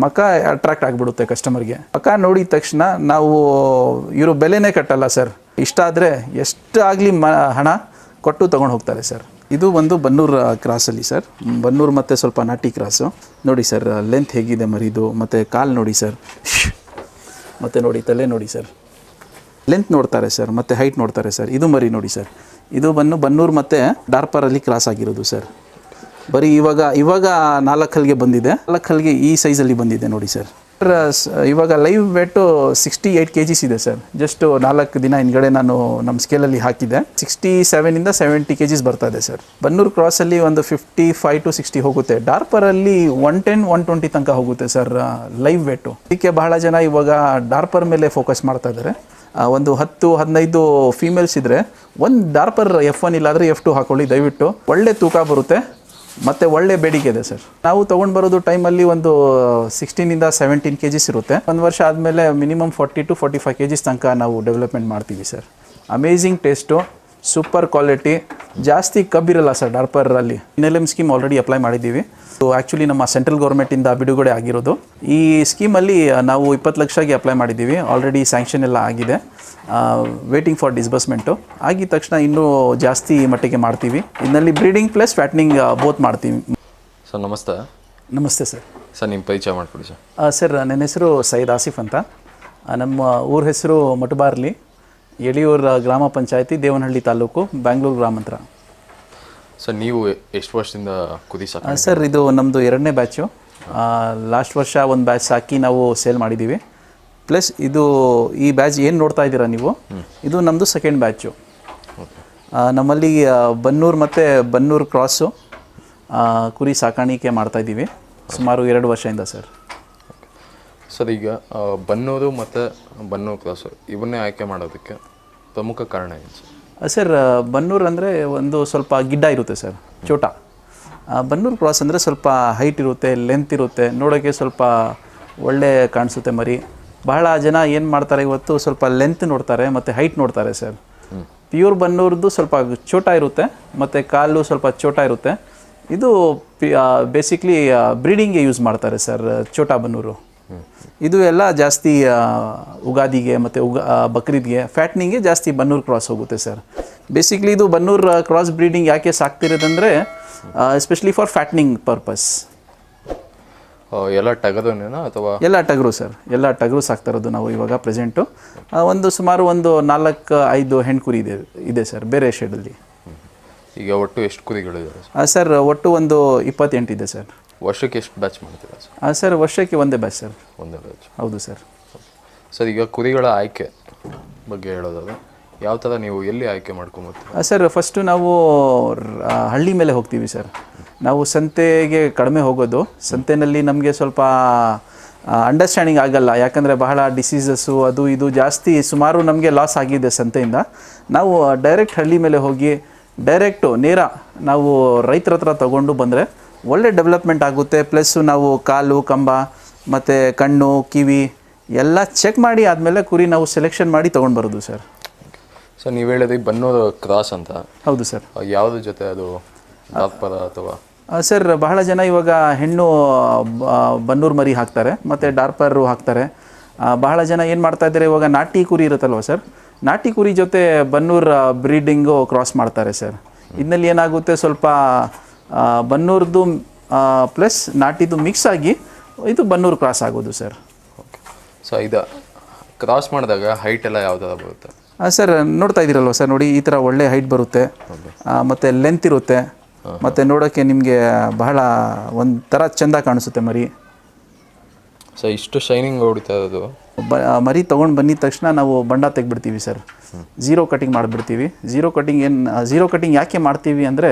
ಮಕ ಅಟ್ರಾಕ್ಟ್ ಆಗಿಬಿಡುತ್ತೆ ಕಸ್ಟಮರ್ಗೆ ಮಕ ನೋಡಿದ ತಕ್ಷಣ ನಾವು ಇವರು ಬೆಲೆನೇ ಕಟ್ಟಲ್ಲ ಸರ್ ಇಷ್ಟಾದರೆ ಎಷ್ಟಾಗಲಿ ಮ, ಹಣ ಕೊಟ್ಟು ತೊಗೊಂಡು ಹೋಗ್ತಾರೆ ಸರ್ ಇದು ಒಂದು ಬನ್ನೂರು ಕ್ರಾಸಲ್ಲಿ ಸರ್ ಬನ್ನೂರು ಮತ್ತು ಸ್ವಲ್ಪ ನಾಟಿ ಕ್ರಾಸು ನೋಡಿ ಸರ್ ಲೆಂತ್ ಹೇಗಿದೆ ಮರಿದು, ಮತ್ತು ಕಾಲು ನೋಡಿ ಸರ್ ಮತ್ತು ನೋಡಿ, ತಲೆ ನೋಡಿ ಸರ್ ಲೆಂತ್ ನೋಡ್ತಾರೆ ಸರ್ ಮತ್ತು ಹೈಟ್ ನೋಡ್ತಾರೆ ಸರ್ ಇದು ಮರಿ ನೋಡಿ ಸರ್ ಇದು ಬನ್ನು ಬನ್ನೂರು ಮತ್ತು ಡಾರ್ಪರಲ್ಲಿ ಕ್ರಾಸ್ ಆಗಿರೋದು ಸರ್ ಬರೀ ಇವಾಗ ಇವಾಗ ನಾಲ್ಕು ಹಲ್ಲಿಗೆ ಬಂದಿದೆ. ನಾಲ್ಕು ಈ ಸೈಜಲ್ಲಿ ಬಂದಿದೆ ನೋಡಿ ಸರ್ ಇವಾಗ live weight sixty eight K Gs ಇದೆ ಸರ್ ಜಸ್ಟ್ ನಾಲ್ಕು ದಿನ ಹಿಂದ್ಗಡೆ ನಾನು ನಮ್ಮ ಸ್ಕೇಲಲ್ಲಿ ಹಾಕಿದ್ದೆ. ಸಿಕ್ಸ್ಟಿ ಸೆವೆನಿಂದ ಸೆವೆಂಟಿ ಕೆ ಜಿಸ್ ಬರ್ತಾ ಇದೆ ಸರ್ ಬನ್ನೂರು ಕ್ರಾಸಲ್ಲಿ ಒಂದು ಫಿಫ್ಟಿ ಫೈವ್ ಟು ಸಿಕ್ಸ್ಟಿ ಹೋಗುತ್ತೆ ಡಾರ್ಪರಲ್ಲಿ ಒನ್ ಟೆನ್ ಒನ್ ಟ್ವೆಂಟಿ ತನಕ ಹೋಗುತ್ತೆ ಸರ್ ಲೈವ್ ವೆಟ್ಟು ಇದಕ್ಕೆ ಬಹಳ ಜನ ಇವಾಗ ಡಾರ್ಪರ್ ಮೇಲೆ ಫೋಕಸ್ ಮಾಡ್ತಾ ಇದ್ದಾರೆ ಒಂದು ಹತ್ತು, ಹದಿನೈದು ಫೀಮೇಲ್ಸ್ ಇದ್ದರೆ ಒಂದು ಡಾರ್ಪರ್ ಎಫ್ ಒನ್ ಇಲ್ಲಾದರೆ ಎಫ್ ಟು ಹಾಕೊಳ್ಳಿ ದಯವಿಟ್ಟು. ಒಳ್ಳೆ ತೂಕ ಬರುತ್ತೆ. ಮತ್ತು ಒಳ್ಳೆ ಬೇಡಿಕೆ ಇದೆ, ಸರ್. ನಾವು ತೊಗೊಂಡು ಬರೋದು ಟೈಮಲ್ಲಿ ಒಂದು ಸಿಕ್ಸ್ಟೀನಿಂದ ಸೆವೆಂಟೀನ್ ಕೆ ಜಿಸ್ ಇರುತ್ತೆ. ಒಂದು ವರ್ಷ ಆದಮೇಲೆ minimum forty to forty five K Gs ತನಕ ನಾವು ಡೆವಲಪ್ಮೆಂಟ್ ಮಾಡ್ತೀವಿ, sir. Amazing taste super quality ಜಾಸ್ತಿ ಕಬ್ಬಿರಲ್ಲ ಸರ್ ಡಾರ್ಪರಲ್ಲಿ ಎಂ ಸ್ಕೀಮ್ ಆಲ್ರೆಡಿ ಅಪ್ಲೈ ಮಾಡಿದ್ದೀವಿ. ಸೊ ಆ್ಯಕ್ಚುಲಿ ನಮ್ಮ ಸೆಂಟ್ರಲ್ ಗೌರ್ಮೆಂಟಿಂದ ಬಿಡುಗಡೆ ಆಗಿರೋದು. ಈ ಸ್ಕೀಮಲ್ಲಿ ನಾವು ಇಪ್ಪತ್ತು ಲಕ್ಷಗೆ ಅಪ್ಲೈ ಮಾಡಿದ್ದೀವಿ. ಆಲ್ರೆಡಿ ಸ್ಯಾಂಕ್ಷನ್ ಎಲ್ಲ ಆಗಿದೆ. ವೇಟಿಂಗ್ ಫಾರ್ ಡಿಸ್ಬರ್ಸ್ಮೆಂಟು ಆಗಿದ ತಕ್ಷಣ ಇನ್ನೂ ಜಾಸ್ತಿ ಮಟ್ಟಿಗೆ ಮಾಡ್ತೀವಿ. ಇದರಲ್ಲಿ ಬ್ರೀಡಿಂಗ್ ಪ್ಲಸ್ ಫ್ಯಾಟ್ನಿಂಗ್ ಬೋತ್ ಮಾಡ್ತೀವಿ. ಸರ್ ನಮಸ್ತೆ. ನಮಸ್ತೆ ಸರ್ ಸರ್ ನಿಮ್ಮ ಪರಿಚಯ ಮಾಡಿಕೊಡಿ ಸರ್ ಸರ್ ನನ್ನ ಹೆಸರು ಸೈದ್ ಆಸಿಫ್ ಅಂತ. ನಮ್ಮ ಊರ ಹೆಸರು ಮಟಬಾರ್ಲಿ. ಯಡಿಯೂರು ಗ್ರಾಮ ಪಂಚಾಯತಿ ದೇವನಹಳ್ಳಿ ತಾಲೂಕು ಬ್ಯಾಂಗ್ಳೂರು ಗ್ರಾಮಾಂತರ. ಸರ್ ನೀವು ಎಷ್ಟು ವರ್ಷದಿಂದ ಕುದಿ ಸಾಕ ಸರ್ ಇದು ನಮ್ಮದು ಎರಡನೇ ಬ್ಯಾಚು. ಲಾಸ್ಟ್ ವರ್ಷ ಒಂದು ಬ್ಯಾಚ್ ಸಾಕಿ ನಾವು ಸೇಲ್ ಮಾಡಿದ್ದೀವಿ ಪ್ಲಸ್ ಇದು ಈ ಬ್ಯಾಚ್ ಏನು ನೋಡ್ತಾ ಇದ್ದೀರಾ ನೀವು? ಇದು ನಮ್ಮದು ಸೆಕೆಂಡ್ ಬ್ಯಾಚು. ನಮ್ಮಲ್ಲಿ ಬನ್ನೂರು ಮತ್ತು ಬನ್ನೂರು ಕ್ರಾಸು ಕುರಿ ಸಾಕಾಣಿಕೆ ಮಾಡ್ತಾಯಿದ್ದೀವಿ ಸುಮಾರು ಎರಡು ವರ್ಷದಿಂದ ಸರ್. ಸರ್ ಈಗ ಬನ್ನೂರು ಮತ್ತು ಬನ್ನೂರು ಕ್ರಾಸು ಇವನ್ನೇ ಆಯ್ಕೆ ಮಾಡೋದಕ್ಕೆ ಪ್ರಮುಖ ಕಾರಣ ಏನು? ಸರ್ ಬನ್ನೂರು ಅಂದರೆ ಒಂದು ಸ್ವಲ್ಪ ಗಿಡ್ಡ ಇರುತ್ತೆ ಸರ್ ಚೋಟ. ಬನ್ನೂರು ಕ್ರಾಸ್ ಅಂದರೆ ಸ್ವಲ್ಪ ಹೈಟ್ ಇರುತ್ತೆ ಲೆಂತ್ ಇರುತ್ತೆ ನೋಡೋಕ್ಕೆ ಸ್ವಲ್ಪ ಒಳ್ಳೆ ಕಾಣಿಸುತ್ತೆ ಮರಿ. ಬಹಳ ಜನ ಏನು ಮಾಡ್ತಾರೆ ಇವತ್ತು ಸ್ವಲ್ಪ ಲೆಂತ್ ನೋಡ್ತಾರೆ ಮತ್ತು ಹೈಟ್ ನೋಡ್ತಾರೆ ಸರ್. ಪ್ಯೂರ್ ಬನ್ನೂರ್ದು ಸ್ವಲ್ಪ ಚೋಟ ಇರುತ್ತೆ ಮತ್ತು ಕಾಲು ಸ್ವಲ್ಪ ಚೋಟ ಇರುತ್ತೆ. ಇದು ಬೇಸಿಕ್ಲಿ ಬ್ರೀಡಿಂಗ್ಗೆ ಯೂಸ್ ಮಾಡ್ತಾರೆ ಸರ್ ಚೋಟ ಬನ್ನೂರು. ಇದು ಎಲ್ಲ ಜಾಸ್ತಿ ಉಗಾದಿಗೆ ಮತ್ತು ಉಗ ಬಕ್ರೀದ್ಗೆ ಫ್ಯಾಟ್ನಿಂಗ್ಗೆ ಜಾಸ್ತಿ ಬನ್ನೂರು ಕ್ರಾಸ್ ಹೋಗುತ್ತೆ ಸರ್ ಬೇಸಿಕ್ಲಿ ಇದು ಬನ್ನೂರು ಕ್ರಾಸ್ ಬ್ರೀಡಿಂಗ್ ಯಾಕೆ ಸಾಕ್ತಿರೋದಂದರೆ ಎಸ್ಪೆಷಲಿ ಫಾರ್ ಫ್ಯಾಟ್ನಿಂಗ್ ಪರ್ಪಸ್ ಎಲ್ಲ ಟಗರುನೇನಾ ಅಥವಾ? ಎಲ್ಲ ಟಗರು ಸರ್ ಎಲ್ಲ ಟಗರು ಸಾಕ್ತಾ ಇರೋದು ನಾವು ಇವಾಗ ಪ್ರೆಸೆಂಟು ಒಂದು ಸುಮಾರು ಒಂದು ನಾಲ್ಕು ಐದು ಹೆಣ್ಕುರಿ ಇದೆ ಇದೆ ಸರ್ ಬೇರೆ ಶೇಡಲ್ಲಿ ಈಗ ಒಟ್ಟು ಎಷ್ಟು ಕುರಿಗಳಿದೆ ಸರ್ ಸರ್ ಒಟ್ಟು ಒಂದು ಇಪ್ಪತ್ತೆಂಟು ಇದೆ ಸರ್ ವರ್ಷಕ್ಕೆ ಎಷ್ಟು ಬ್ಯಾಚ್ ಮಾಡ್ತೀರಾ ಸರ್ ಸರ್ ವರ್ಷಕ್ಕೆ ಒಂದೇ ಬ್ಯಾಚ್ ಸರ್ ಒಂದೇ ಬ್ಯಾಚ್ ಹೌದು ಸರ್ ಸರ್ ಈಗ ಕುರಿಗಳ ಆಯ್ಕೆ ಬಗ್ಗೆ ಹೇಳೋದಾದ್ರೆ ಯಾವ ಥರ ನೀವು ಎಲ್ಲಿ ಆಯ್ಕೆ ಮಾಡ್ಕೊಬೋದು ಸರ್ ಫಸ್ಟು ನಾವು ಆ, ಹಳ್ಳಿ ಮೇಲೆ ಹೋಗ್ತೀವಿ ಸರ್ ನಾವು ಸಂತೆಗೆ ಕಡಿಮೆ ಹೋಗೋದು. ಸಂತೆನಲ್ಲಿ ನಮಗೆ ಸ್ವಲ್ಪ ಅಂಡರ್ಸ್ಟ್ಯಾಂಡಿಂಗ್ ಆಗಲ್ಲ. ಯಾಕಂದರೆ ಬಹಳ ಡಿಸೀಸಸ್ಸು ಅದು ಇದು ಜಾಸ್ತಿ ಸುಮಾರು ನಮಗೆ ಲಾಸ್ ಆಗಿದೆ ಸಂತೆಯಿಂದ. ನಾವು ಡೈರೆಕ್ಟ್ ಹಳ್ಳಿ ಮೇಲೆ ಹೋಗಿ ಡೈರೆಕ್ಟು ನೇರ ನಾವು ರೈತರ ಹತ್ರ ತಗೊಂಡು ಬಂದರೆ ಒಳ್ಳೆ ಡೆವಲಪ್ಮೆಂಟ್ ಆಗುತ್ತೆ. ಪ್ಲಸ್ಸು ನಾವು ಕಾಲು ಕಂಬ ಮತ್ತು ಕಣ್ಣು ಕಿವಿ ಎಲ್ಲ ಚೆಕ್ ಮಾಡಿ ಆದಮೇಲೆ ಕುರಿ ನಾವು ಸೆಲೆಕ್ಷನ್ ಮಾಡಿ ತೊಗೊಂಡು ಬರೋದು ಸರ್ ಸರ್ ನೀವು ಹೇಳಿದ್ರಿ ಬನ್ನೂರು ಕ್ರಾಸ್ ಅಂತ. ಹೌದು ಸರ್ ಯಾವುದ್ರ ಜೊತೆ ಅದು? ದಾತ್ಪರ ಅಥವಾ? ಸರ್ ಬಹಳ ಜನ ಇವಾಗ ಹೆಣ್ಣು ಬನ್ನೂರು ಮರಿ ಹಾಕ್ತಾರೆ ಮತ್ತು ಡಾರ್ಪರು ಹಾಕ್ತಾರೆ. ಬಹಳ ಜನ ಏನು ಮಾಡ್ತಾ ಇದ್ದಾರೆ ಇವಾಗ ನಾಟಿ ಕುರಿ ಇರುತ್ತಲ್ವ ಸರ್ ನಾಟಿ ಕುರಿ ಜೊತೆ ಬನ್ನೂರು ಬ್ರೀಡಿಂಗು ಕ್ರಾಸ್ ಮಾಡ್ತಾರೆ ಸರ್ ಇದರಲ್ಲಿ ಏನಾಗುತ್ತೆ ಸ್ವಲ್ಪ ಬನ್ನೂರ್ದು ಪ್ಲಸ್ ನಾಟಿದು ಮಿಕ್ಸ್ ಆಗಿ ಇದು ಬನ್ನೂರು ಕ್ರಾಸ್ ಆಗೋದು ಸರ್ ಓಕೆ ಸೊ ಇದು ಕ್ರಾಸ್ ಮಾಡಿದಾಗ ಹೈಟ್ ಎಲ್ಲ ಯಾವುದಾದ್ರು ಬರುತ್ತೆ? ಸರ್ ನೋಡ್ತಾ ಇದ್ದೀರಲ್ವ ಸರ್ ನೋಡಿ ಈ ಥರ ಒಳ್ಳೆ ಹೈಟ್ ಬರುತ್ತೆ. ಮತ್ತು ಮತ್ತೆ ಲೆಂತ್ ಇರುತ್ತೆ. ಮತ್ತು ನೋಡೋಕ್ಕೆ ನಿಮಗೆ ಬಹಳ ಒಂಥರ ಚೆಂದ ಕಾಣಿಸುತ್ತೆ ಮರಿ. ಸೊ ಇಷ್ಟು ಶೈನಿಂಗ್ ಹೊಡಿತಾ ಇರೋದು? ಬ ಮರಿ ತೊಗೊಂಡು ಬಂದಿದ ತಕ್ಷಣ ನಾವು ಬಂಡ ತೆಗ್ಬಿಡ್ತೀವಿ ಸರ್ ಝೀರೋ ಕಟಿಂಗ್ ಮಾಡಿಬಿಡ್ತೀವಿ. ಝೀರೋ ಕಟಿಂಗ್ ಏನು ಝೀರೋ ಕಟಿಂಗ್ ಯಾಕೆ ಮಾಡ್ತೀವಿ ಅಂದರೆ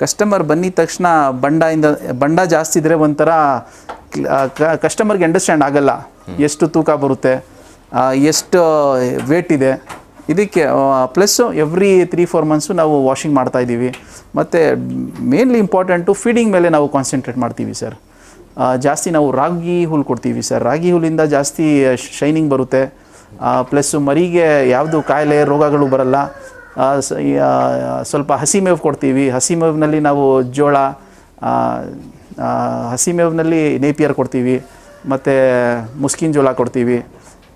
ಕಸ್ಟಮರ್ ಬಂದಿದ ತಕ್ಷಣ ಬಂಡದಿಂದ ಬಂಡ ಜಾಸ್ತಿ ಇದ್ದರೆ ಒಂಥರ ಕಸ್ಟಮರ್ಗೆ ಅಂಡರ್ಸ್ಟ್ಯಾಂಡ್ ಆಗಲ್ಲ. ಎಷ್ಟು ತೂಕ ಬರುತ್ತೆ ಎಷ್ಟು ವೇಟ್ ಇದೆ. ಇದಕ್ಕೆ plus every three four months ನಾವು ವಾಷಿಂಗ್ ಮಾಡ್ತಾ ಇದ್ದೀವಿ. ಮತ್ತು ಮೇನ್ಲಿ ಇಂಪಾರ್ಟೆಂಟು ಫೀಡಿಂಗ್ ಮೇಲೆ ನಾವು ಕಾನ್ಸಂಟ್ರೇಟ್ ಮಾಡ್ತೀವಿ ಸರ್ ಜಾಸ್ತಿ ನಾವು ರಾಗಿ ಹುಲ್ ಕೊಡ್ತೀವಿ ಸರ್ ರಾಗಿ ಹುಲ್ಲಿಂದ ಜಾಸ್ತಿ ಶೈನಿಂಗ್ ಬರುತ್ತೆ. ಪ್ಲಸ್ಸು ಮರಿಗೆ ಯಾವುದು ಕಾಯಿಲೆ ರೋಗಗಳು ಬರಲ್ಲ. ಸ್ವಲ್ಪ ಹಸಿ ಮೇವು ಕೊಡ್ತೀವಿ. ಹಸಿ ಮೇವಿನಲ್ಲಿ ನಾವು ಜೋಳ ಹಸಿ ಮೇವಿನಲ್ಲಿ ನೇಪಿಯರ್ ಕೊಡ್ತೀವಿ. ಮತ್ತು ಮುಸ್ಕಿನ ಜೋಳ ಕೊಡ್ತೀವಿ.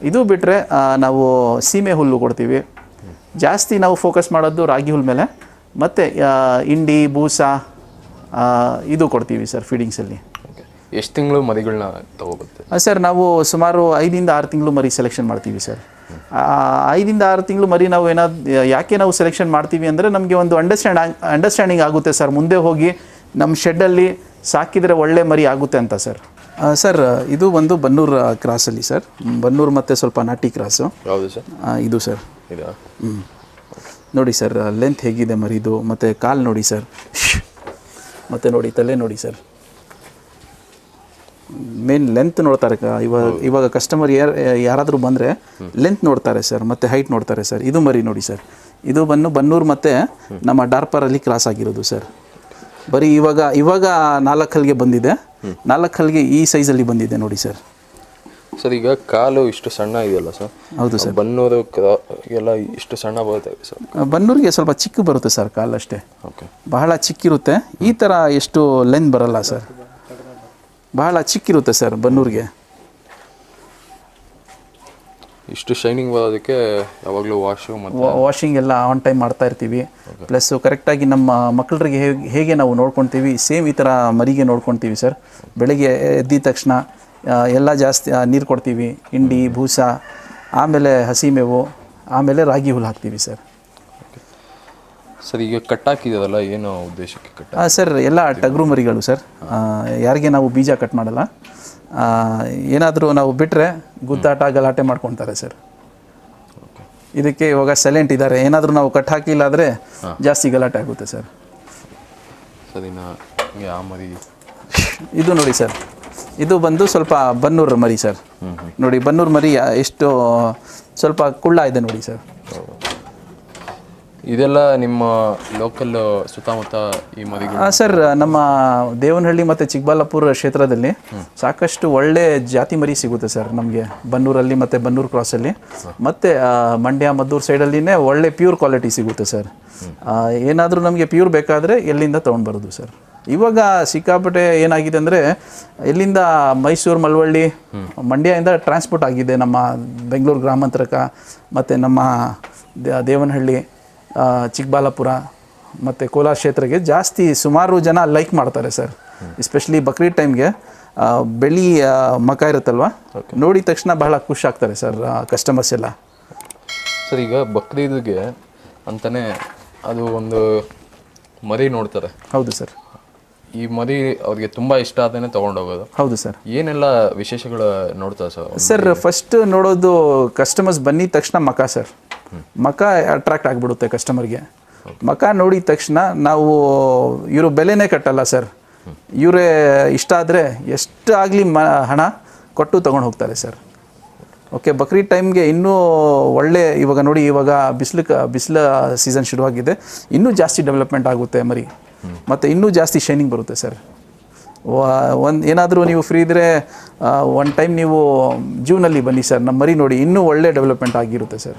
ಇದು ಬಿಟ್ಟರೆ ನಾವು ಸೀಮೆ ಹುಲ್ಲು ಕೊಡ್ತೀವಿ. ಜಾಸ್ತಿ ನಾವು ಫೋಕಸ್ ಮಾಡೋದು ರಾಗಿ ಹುಲ್ ಮೇಲೆ. ಮತ್ತು ಇಂಡಿ ಬೂಸ ಇದು ಕೊಡ್ತೀವಿ ಸರ್ ಫೀಡಿಂಗ್ಸಲ್ಲಿ ಎಷ್ಟು ತಿಂಗಳು ಮರಿಗಳನ್ನ ತಗೋಬೋದು ಸರ್ ನಾವು ಸುಮಾರು ಐದಿಂದ ಆರು ತಿಂಗಳು ಮರಿ ಸೆಲೆಕ್ಷನ್ ಮಾಡ್ತೀವಿ ಸರ್. ಆ, ಐದಿಂದ ಆರು ತಿಂಗಳು ಮರಿ ನಾವು ಏನಾದ್ರು ಯಾಕೆ ನಾವು ಸೆಲೆಕ್ಷನ್ ಮಾಡ್ತೀವಿ ಅಂದರೆ ನಮಗೆ ಒಂದು ಅಂಡರ್ಸ್ಟ್ಯಾಂಡ್ ಅಂಡರ್ಸ್ಟ್ಯಾಂಡಿಂಗ್ ಆಗುತ್ತೆ ಸರ್. ಮುಂದೆ ಹೋಗಿ ನಮ್ಮ ಶೆಡ್ಡಲ್ಲಿ ಸಾಕಿದರೆ ಒಳ್ಳೆ ಮರಿ ಆಗುತ್ತೆ ಅಂತ ಸರ್. ಸರ್ ಇದು ಒಂದು ಬನ್ನೂರು ಕ್ರಾಸಲ್ಲಿ ಸರ್. ಬನ್ನೂರು ಮತ್ತು ಸ್ವಲ್ಪ ನಾಟಿ ಕ್ರಾಸು ಯಾವುದು ಸರ್? ಇದು ಸರ್. ಇದಾ? ಹ್ಞೂ ನೋಡಿ ಸರ್ ಲೆಂತ್ ಹೇಗಿದೆ ಮರಿದು ಮತ್ತು ಕಾಲು ನೋಡಿ ಸರ್. ಮತ್ತು ನೋಡಿ ತಲೆ ನೋಡಿ ಸರ್. ಮೇನ್ ಲೆಂತ್ ನೋಡ್ತಾರೆ ಇವಾಗ ಇವಾಗ ಕಸ್ಟಮರ್ ಯಾರು ಯಾರಾದರೂ ಬಂದರೆ ಲೆಂತ್ ನೋಡ್ತಾರೆ ಸರ್ ಮತ್ತು ಹೈಟ್ ನೋಡ್ತಾರೆ ಸರ್ ಇದು ಮರಿ ನೋಡಿ ಸರ್ ಇದು ಬನ್ನು ಬನ್ನೂರು ಮತ್ತು ನಮ್ಮ ಡಾರ್ಪರಲ್ಲಿ ಕ್ರಾಸ್ ಆಗಿರೋದು ಸರ್ ಬರೀ ಇವಾಗ ಇವಾಗ ನಾಲ್ಕು ಹಲ್ಗೆ ಬಂದಿದೆ. ನಾಲ್ಕು ಹಲ್ಗೆ ಈ ಸೈಜಲ್ಲಿ ಬಂದಿದೆ ನೋಡಿ ಸರ್ ಸರ್ ಈಗ ಕಾಲು ಇಷ್ಟು ಸಣ್ಣ ಇದೆಯಲ್ಲ ಸರ್ ಹೌದು ಸರ್ ಬನ್ನೂರು ಎಲ್ಲ ಇಷ್ಟು ಸಣ್ಣ ಬರುತ್ತೆ ಸರ್ ಬನ್ನೂರಿಗೆ ಸ್ವಲ್ಪ ಚಿಕ್ಕ ಬರುತ್ತೆ ಸರ್ ಕಾಲಷ್ಟೇ ಓಕೆ ಬಹಳ ಚಿಕ್ಕಿರುತ್ತೆ. ಈ ಥರ ಎಷ್ಟು ಲೆಂತ್ ಬರಲ್ಲ ಸರ್ ಬಹಳ ಚಿಕ್ಕಿರುತ್ತೆ ಸರ್ ಬನ್ನೂರಿಗೆ. ಇಷ್ಟು ಶೈನಿಂಗ್ ಬರೋದಕ್ಕೆ ಯಾವಾಗಲೂ ವಾಶು ಮತ್ತು ವಾಷಿಂಗ್ ಎಲ್ಲ ಆನ್ ಟೈಮ್ ಮಾಡ್ತಾ ಇರ್ತೀವಿ. ಪ್ಲಸ್ ಕರೆಕ್ಟಾಗಿ ನಮ್ಮ ಮಕ್ಕಳಿಗೆ ಹೇಗೆ ಹೇಗೆ ನಾವು ನೋಡ್ಕೊತೀವಿ ಸೇಮ್ ಈ ಥರ ಮರಿಗೆ ನೋಡ್ಕೊತೀವಿ ಸರ್. ಬೆಳಗ್ಗೆ ಎದ್ದಿದ ತಕ್ಷಣ ಎಲ್ಲ ಜಾಸ್ತಿ ನೀರು ಕೊಡ್ತೀವಿ ಹಿಂಡಿ ಭೂಸ ಆಮೇಲೆ ಹಸಿ ಮೇವು ಆಮೇಲೆ ರಾಗಿ ಹುಲ್ಲು ಹಾಕ್ತೀವಿ ಸರ್. ಸರ್ ಈಗ ಕಟ್ ಕಟ್ಟಾಕಿದೆಯಲ್ಲ ಏನು ಉದ್ದೇಶಕ್ಕೆ ಕಟ್ ಸರ್ ಎಲ್ಲ ಟಗರು ಮರಿಗಳು ಸರ್ ಯಾರಿಗೆ ನಾವು ಬೀಜ ಕಟ್ ಮಾಡಲ್ಲ. ಏನಾದರೂ ನಾವು ಬಿಟ್ಟರೆ ಗುದ್ದಾಟ ಗಲಾಟೆ ಮಾಡ್ಕೊತಾರೆ ಸರ್. ಇದಕ್ಕೆ ಇವಾಗ ಸೈಲೆಂಟ್ ಇದ್ದಾರೆ. ಏನಾದರೂ ನಾವು ಕಟ್ ಹಾಕಿಲ್ಲ ಆದರೆ ಜಾಸ್ತಿ ಗಲಾಟೆ ಆಗುತ್ತೆ ಸರ್. ಮರಿ ಇದು ನೋಡಿ ಸರ್. ಇದು ಬಂದು ಸ್ವಲ್ಪ ಬನ್ನೂರು ಮರಿ ಸರ್. ನೋಡಿ ಬನ್ನೂರು ಮರಿ ಎಷ್ಟು ಸ್ವಲ್ಪ ಕುಳ್ಳ ಇದೆ ನೋಡಿ ಸರ್. ಇದೆಲ್ಲ ನಿಮ್ಮ ಲೋಕಲ್ ಸುತ್ತಮುತ್ತ ಈ ಮದುವೆ ಆ, ಸರ್ ನಮ್ಮ ದೇವನಹಳ್ಳಿ ಮತ್ತು ಚಿಕ್ಕಬಳ್ಳಾಪುರ ಕ್ಷೇತ್ರದಲ್ಲಿ ಸಾಕಷ್ಟು ಒಳ್ಳೆ ಜಾತಿ ಮರಿ ಸಿಗುತ್ತೆ ಸರ್ ನಮಗೆ. ಬನ್ನೂರಲ್ಲಿ ಮತ್ತು ಬನ್ನೂರು ಕ್ರಾಸಲ್ಲಿ ಮತ್ತು ಮಂಡ್ಯ ಮದ್ದೂರು ಸೈಡಲ್ಲಿನೇ ಒಳ್ಳೆ ಪ್ಯೂರ್ ಕ್ವಾಲಿಟಿ ಸಿಗುತ್ತೆ ಸರ್. ಏನಾದರೂ ನಮಗೆ ಪ್ಯೂರ್ ಬೇಕಾದರೆ ಎಲ್ಲಿಂದ ತೊಗೊಂಡು ಬರೋದು ಸರ್. ಇವಾಗ ಸಿಕ್ಕಾಪಟ್ಟೆ ಏನಾಗಿದೆ ಅಂದರೆ ಎಲ್ಲಿಂದ ಮೈಸೂರು ಮಳವಳ್ಳಿ ಮಂಡ್ಯದಿಂದ ಟ್ರಾನ್ಸ್ಪೋರ್ಟ್ ಆಗಿದೆ ನಮ್ಮ ಬೆಂಗಳೂರು ಗ್ರಾಮಾಂತರಕ್ಕೆ ಮತ್ತು ನಮ್ಮ ದೇವನಹಳ್ಳಿ ಆ, ಚಿಕ್ಕಬಳ್ಳಾಪುರ ಮತ್ತು ಕೋಲಾರ ಕ್ಷೇತ್ರಕ್ಕೆ ಜಾಸ್ತಿ ಸುಮಾರು ಜನ ಲೈಕ್ ಮಾಡ್ತಾರೆ ಸರ್ ಎಸ್ಪೆಷಲಿ ಬಕ್ರೀದ್ ಟೈಮ್ಗೆ ಬೆಳಿ ಮಕ ಇರುತ್ತಲ್ವ? ನೋಡಿದ ತಕ್ಷಣ ಬಹಳ ಖುಷಿ ಆಗ್ತಾರೆ ಸರ್ ಕಸ್ಟಮರ್ಸ್ ಎಲ್ಲ. ಸರ್ ಈಗ ಬಕ್ರೀದ್ಗೆ ಅಂತಾನೆ ಅದು ಒಂದು ಮರಿ ನೋಡ್ತಾರೆ. ಹೌದು ಸರ್ ಈ ಮರಿ ಅವ್ರಿಗೆ ತುಂಬ ಇಷ್ಟ ಆದನೆ ತೊಗೊಂಡೋಗೋದು ಹೌದು ಸರ್ ಏನೆಲ್ಲ ವಿಶೇಷಗಳು ನೋಡ್ತಾರೆ ಸರ್ ಸರ್ ಫಸ್ಟ್ ನೋಡೋದು ಕಸ್ಟಮರ್ಸ್ ಬಂದಿದ ತಕ್ಷಣ ಮಕ ಸರ್ ಮಕ ಅಟ್ರಾಕ್ಟ್ ಆಗಿಬಿಡುತ್ತೆ ಕಸ್ಟಮರ್ಗೆ ಮಕ ನೋಡಿದ ತಕ್ಷಣ ನಾವು, ಇವರು ಬೆಲೆನೇ ಕಟ್ಟಲ್ಲ ಸರ್ ಇವರೇ ಇಷ್ಟ ಆದರೆ ಎಷ್ಟು ಆಗಲಿ ಮ, ಹಣ ಕೊಟ್ಟು ತೊಗೊಂಡು ಹೋಗ್ತಾರೆ ಸರ್ ಓಕೆ ಬಕ್ರೀದ್ ಟೈಮ್ಗೆ ಇನ್ನೂ ಒಳ್ಳೆ, ಇವಾಗ ನೋಡಿ, ಇವಾಗ ಬಿಸಿಲು ಬಿಸಿಲ ಸೀಸನ್ ಶುರುವಾಗಿದೆ. ಇನ್ನೂ ಜಾಸ್ತಿ ಡೆವಲಪ್ಮೆಂಟ್ ಆಗುತ್ತೆ ಮರಿ. ಮತ್ತು ಇನ್ನೂ ಜಾಸ್ತಿ ಶೈನಿಂಗ್ ಬರುತ್ತೆ ಸರ್ ಒಂದು, ಏನಾದರೂ ನೀವು ಫ್ರೀ ಇದ್ದರೆ ಒನ್ ಟೈಮ್ ನೀವು ಜೂನಲ್ಲಿ ಬನ್ನಿ ಸರ್ ನಮ್ಮ ಮರಿ ನೋಡಿ ಇನ್ನೂ ಒಳ್ಳೆ ಡೆವಲಪ್ಮೆಂಟ್ ಆಗಿರುತ್ತೆ ಸರ್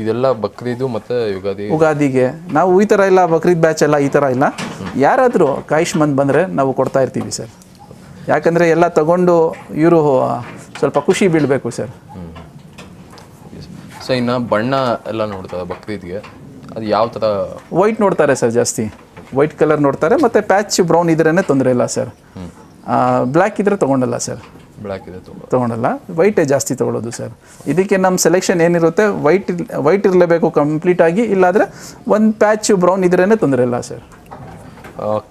ಇದೆಲ್ಲ ಬಕ್ರೀದು ಮತ್ತು ಯುಗಾದಿ. ಯುಗಾದಿಗೆ. ನಾವು ಈ ಥರ ಇಲ್ಲ ಬಕ್ರೀದ್ ಬ್ಯಾಚ್ ಎಲ್ಲ ಈ ಥರ ಇಲ್ಲ. ಯಾರಾದರೂ ಕಾಯಿಷ್ಮಂದ್ ಬಂದರೆ ನಾವು ಕೊಡ್ತಾ ಇರ್ತೀವಿ ಸರ್. ಯಾಕಂದರೆ ಎಲ್ಲ ತಗೊಂಡು ಇವರು ಸ್ವಲ್ಪ ಖುಷಿ ಬೀಳಬೇಕು ಸರ್. ಸೊ ಇನ್ನು ಬಣ್ಣ ಎಲ್ಲ ನೋಡ್ತಾರೆ ಬಕ್ರೀದ್ಗೆ? ಅದು ಯಾವ ಥರ ವೈಟ್ ನೋಡ್ತಾರೆ ಸರ್ ಜಾಸ್ತಿ. ವೈಟ್ ಕಲರ್ ನೋಡ್ತಾರೆ ಮತ್ತು ಪ್ಯಾಚ್ ಬ್ರೌನ್ ಇದ್ರೇ ತೊಂದರೆ ಇಲ್ಲ ಸರ್. ಬ್ಲ್ಯಾಕ್ ಇದ್ರೆ ತೊಗೊಂಡಲ್ಲ ಸರ್. ಬ್ಲ್ಯಾಕ್ ಇದೆ ತುಂಬ ತೊಗೊಳಲ್ಲ. ವೈಟೇ ಜಾಸ್ತಿ ತೊಗೊಳೋದು ಸರ್ ಇದಕ್ಕೆ ನಮ್ಮ ಸೆಲೆಕ್ಷನ್ ಏನಿರುತ್ತೆ ವೈಟ್ ವೈಟ್ ಇರಲೇಬೇಕು ಕಂಪ್ಲೀಟಾಗಿ ಇಲ್ಲಾಂದರೆ ಒಂದು ಪ್ಯಾಚ್ ಬ್ರೌನ್ ಇದ್ರೇ ತೊಂದರೆ ಇಲ್ಲ ಸರ್